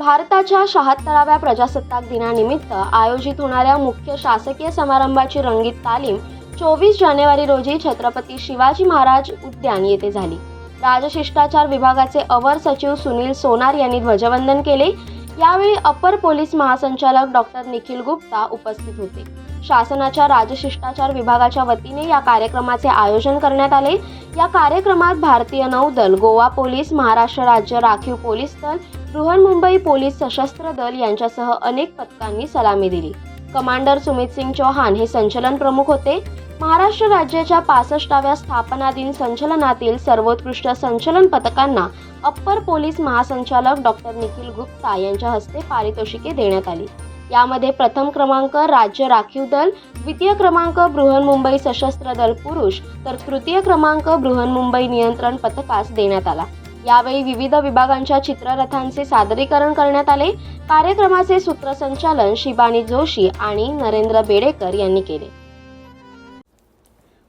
भारताच्या शहात्तराव्या प्रजासत्ताक दिनानिमित्त आयोजित होणाऱ्या मुख्य शासकीय समारंभाची रंगीत तालीम चोवीस जानेवारी रोजी छत्रपती शिवाजी महाराज उद्यान येथे झाली. राजशिष्टाचार विभागाचे अवर सचिव सुनील सोनार यांनी ध्वजवंदन केले. यावेळी अपर पोलीस महासंचालक डॉक्टर निखिल गुप्ता उपस्थित होते. शासनाच्या राजशिष्टाचार विभागाच्या वतीने या कार्यक्रमाचे आयोजन करण्यात आले. या कार्यक्रमात भारतीय नौदल गोवा पोलीस महाराष्ट्र राज्य राखीव पोलीस दल बृहन्मुंबई पोलीस सशस्त्र दल यांच्यासह अनेक पथकांनी सलामी दिली. कमांडर सुमित सिंग चौहान हे संचलन प्रमुख होते. महाराष्ट्र राज्याच्या पासष्टाव्या स्थापना दिन संचलनातील सर्वोत्कृष्ट संचलन पथकांना अप्पर पोलीस महासंचालक डॉक्टर निखिल गुप्ता यांच्या हस्ते पारितोषिके देण्यात आली. यामध्ये प्रथम क्रमांक राज्य राखीव दल द्वितीय क्रमांक बृहन्मुंबई सशस्त्र दल पुरुष तर तृतीय क्रमांक बृहन्मुंबई नियंत्रण पथकास देण्यात आला. यावेळी विविध विभागांच्या चित्ररथांचे सादरीकरण करण्यात आले. कार्यक्रमाचे सूत्रसंचालन शिबानी जोशी आणि नरेंद्र बेडेकर यांनी केले.